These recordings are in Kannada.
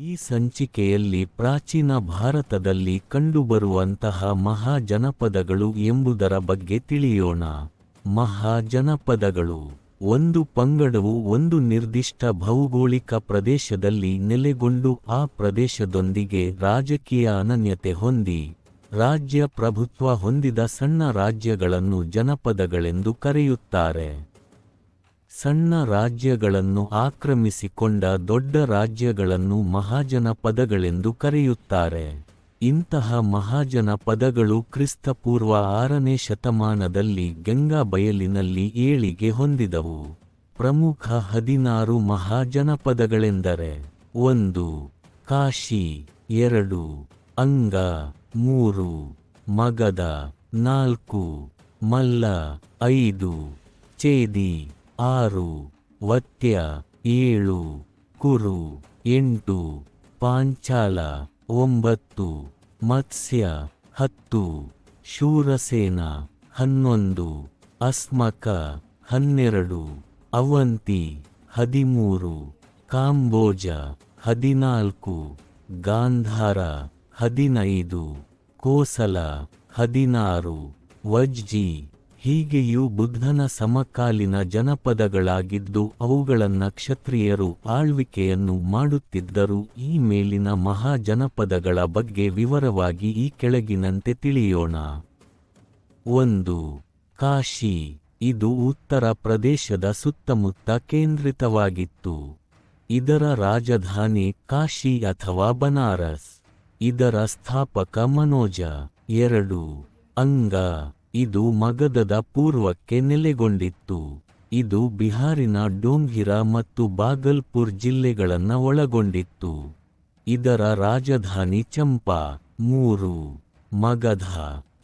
ಈ ಸಂಚಿಕೆಯಲ್ಲಿ ಪ್ರಾಚೀನ ಭಾರತದಲ್ಲಿ ಕಂಡುಬರುವಂತಹ ಮಹಾಜನಪದಗಳು ಎಂಬುದರ ಬಗ್ಗೆ ತಿಳಿಯೋಣ. ಮಹಾಜನಪದಗಳು ಒಂದು ಪಂಗಡವು ಒಂದು ನಿರ್ದಿಷ್ಟ ಭೌಗೋಳಿಕ ಪ್ರದೇಶದಲ್ಲಿ ನೆಲೆಗೊಂಡು ಆ ಪ್ರದೇಶದೊಂದಿಗೆ ರಾಜಕೀಯ ಅನನ್ಯತೆ ಹೊಂದಿ, ರಾಜ್ಯ ಪ್ರಭುತ್ವ ಹೊಂದಿದ ಸಣ್ಣ ರಾಜ್ಯಗಳನ್ನು ಜನಪದಗಳೆಂದು ಕರೆಯುತ್ತಾರೆ. ಸಣ್ಣ ರಾಜ್ಯಗಳನ್ನು ಆಕ್ರಮಿಸಿಕೊಂಡ ದೊಡ್ಡ ರಾಜ್ಯಗಳನ್ನು ಮಹಾಜನ ಪದಗಳೆಂದು ಕರೆಯುತ್ತಾರೆ. ಇಂತಹ ಮಹಾಜನ ಪದಗಳು ಕ್ರಿಸ್ತಪೂರ್ವ ಆರನೇ ಶತಮಾನದಲ್ಲಿ ಗಂಗಾ ಬಯಲಿನಲ್ಲಿ ಏಳಿಗೆ ಹೊಂದಿದವು. ಪ್ರಮುಖ ಹದಿನಾರು ಮಹಾಜನಪದಗಳೆಂದರೆ ಒಂದು, ಕಾಶಿ, ಎರಡು, ಅಂಗ, ಮೂರು ಮಗದ ನಾಲ್ಕು, ಮಲ್ಲ, ಐದು, ಚೇದಿ. ಆರು, ವತ್ಯ, ಏಳು, ಕುರು, ಎಂಟು, ಪಾಂಚಾಲ, ಒಂಬತ್ತು, ಮತ್ಸ್ಯ, ಹತ್ತು, ಶೂರಸೇನ, ಹನ್ನೊಂದು, ಅಸ್ಮಕ, ಹನ್ನೆರಡು, ಅವಂತಿ, ಹದಿಮೂರು, ಕಾಂಬೋಜ, ಹದಿನಾಲ್ಕು, ಗಾಂಧಾರ, ಹದಿನೈದು, ಕೋಸಲ, ಹದಿನಾರು, ವಜ್ಜಿ ಹೀಗೆಯೂ ಬುದ್ಧನ ಸಮಕಾಲೀನ ಜನಪದಗಳಾಗಿದ್ದು ಅವುಗಳನ್ನ ಕ್ಷತ್ರಿಯರು ಆಳ್ವಿಕೆಯನ್ನು ಮಾಡುತ್ತಿದ್ದರು. ಈ ಮೇಲಿನ ಮಹಾಜನಪದಗಳ ಬಗ್ಗೆ ವಿವರವಾಗಿ ಈ ಕೆಳಗಿನಂತೆ ತಿಳಿಯೋಣ. ಒಂದು, ಕಾಶಿ. ಇದು ಉತ್ತರ ಪ್ರದೇಶದ ಸುತ್ತಮುತ್ತ ಕೇಂದ್ರಿತವಾಗಿತ್ತು. ಇದರ ರಾಜಧಾನಿ ಕಾಶಿ ಅಥವಾ ಬನಾರಸ್. ಇದರ ಸ್ಥಾಪಕ ಮನೋಜ. ಎರಡು, ಅಂಗ. ಇದು ಮಗಧದ ಪೂರ್ವಕ್ಕೆ ನೆಲೆಗೊಂಡಿತ್ತು. ಇದು ಬಿಹಾರಿನ ಡೋಂಗಿರ ಮತ್ತು ಬಾಗಲ್ಪುರ್ ಜಿಲ್ಲೆಗಳನ್ನು ಒಳಗೊಂಡಿತ್ತು. ಇದರ ರಾಜಧಾನಿ ಚಂಪಾ, ಮೂರು. ಮಗಧ,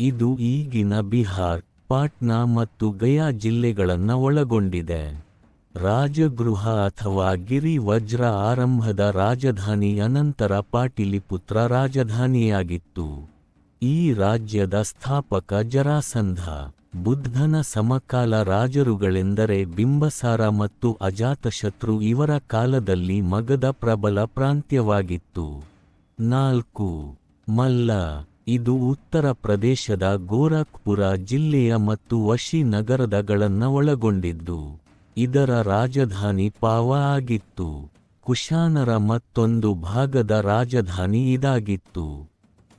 ಇದು ಈಗಿನ ಬಿಹಾರ್, ಪಾಟ್ನಾ ಮತ್ತು ಗಯಾ ಜಿಲ್ಲೆಗಳನ್ನು ಒಳಗೊಂಡಿದೆ. ರಾಜಗೃಹ ಅಥವಾ ಗಿರಿ ವಜ್ರ ಆರಂಭದ ರಾಜಧಾನಿ ಅನಂತರ ಪಾಟಿಲಿಪುತ್ರ ರಾಜಧಾನಿಯಾಗಿತ್ತು. ಈ ರಾಜ್ಯದ ಸ್ಥಾಪಕ ಜರಾಸಂಧ, ಬುದ್ಧನ ಸಮಕಾಲ ರಾಜರುಗಳೆಂದರೆ ಬಿಂಬಸಾರ ಮತ್ತು ಅಜಾತಶತ್ರು ಇವರ ಕಾಲದಲ್ಲಿ ಮಗದ ಪ್ರಬಲ ಪ್ರಾಂತ್ಯವಾಗಿತ್ತು. ನಾಲ್ಕು, ಮಲ್ಲ, ಇದು ಉತ್ತರ ಪ್ರದೇಶದ ಗೋರಖ್ಪುರ ಜಿಲ್ಲೆಯ ಮತ್ತು ವಶಿ ನಗರದಗಳನ್ನು ಒಳಗೊಂಡಿದ್ದು. ಇದರ ರಾಜಧಾನಿ ಪಾವ ಆಗಿತ್ತು. ಕುಶಾನರ ಮತ್ತೊಂದು ಭಾಗದ ರಾಜಧಾನಿ ಇದಾಗಿತ್ತು.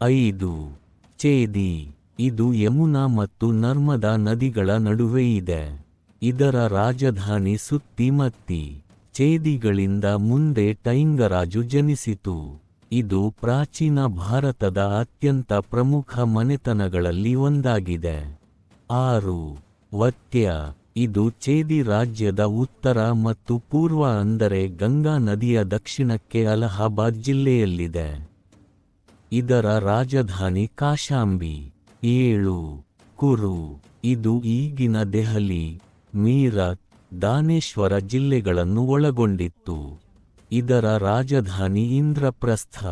ಐದು ಚೇದಿ ಇದು ಯಮುನಾ ಮತ್ತು ನರ್ಮದಾ ನದಿಗಳ ನಡುವೆ ಇದೆ. ಇದರ ರಾಜಧಾನಿ ಸುತ್ತಿಮತ್ತಿ. ಚೇದಿಗಳಿಂದ ಮುಂದೆ ಟೈಂಗರಾಜು ಜನಿಸಿತು. ಇದು ಪ್ರಾಚೀನ ಭಾರತದ ಅತ್ಯಂತ ಪ್ರಮುಖ ಮನೆತನಗಳಲ್ಲಿ ಒಂದಾಗಿದೆ. ಆರು. ವತ್ಯ. ಇದು ಚೇದಿ ರಾಜ್ಯದ ಉತ್ತರ ಮತ್ತು ಪೂರ್ವ ಅಂದರೆ ಗಂಗಾ ನದಿಯ ದಕ್ಷಿಣಕ್ಕೆ ಅಲಹಾಬಾದ್ ಜಿಲ್ಲೆಯಲ್ಲಿದೆ. ಇದರ ರಾಜಧಾನಿ ಕಾಶಾಂಬಿ. ಏಳು. ಕುರು. ಇದು ಈಗಿನ ದೆಹಲಿ, ಮೀರತ್, ದಾನೇಶ್ವರ ಜಿಲ್ಲೆಗಳನ್ನು ಒಳಗೊಂಡಿತ್ತು. ಇದರ ರಾಜಧಾನಿ ಇಂದ್ರಪ್ರಸ್ಥ.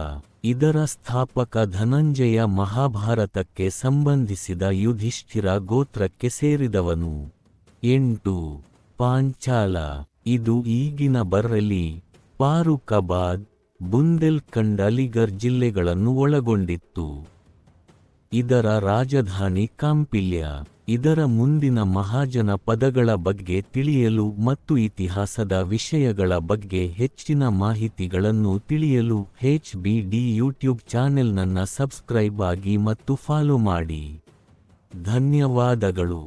ಇದರ ಸ್ಥಾಪಕ ಧನಂಜಯ ಮಹಾಭಾರತಕ್ಕೆ ಸಂಬಂಧಿಸಿದ ಯುಧಿಷ್ಠಿರ ಗೋತ್ರಕ್ಕೆ ಸೇರಿದವನು. ಎಂಟು. ಪಾಂಚಾಲ. ಇದು ಈಗಿನ ಬರ್ರಲಿ ಪಾರುಕಬಾದ್ ಬುಂದೆಲ್ಖಂಡ್ ಅಲಿಗರ್ ಜಿಲ್ಲೆಗಳನ್ನು ಒಳಗೊಂಡಿತ್ತು. ಇದರ ರಾಜಧಾನಿ ಕಾಂಪಿಲ್ಯ, ಇದರ ಮುಂದಿನ ಮಹಾಜನ ಪದಗಳ ಬಗ್ಗೆ ತಿಳಿಯಲು ಮತ್ತು ಇತಿಹಾಸದ ವಿಷಯಗಳ ಬಗ್ಗೆ ಹೆಚ್ಚಿನ ಮಾಹಿತಿಗಳನ್ನು ತಿಳಿಯಲು ಹೆಚ್ ಬಿ ಡಿ ಯೂಟ್ಯೂಬ್ ಚಾನೆಲ್ನನ್ನು ಸಬ್ಸ್ಕ್ರೈಬ್ ಆಗಿ ಮತ್ತು ಫಾಲೋ ಮಾಡಿ. ಧನ್ಯವಾದಗಳು.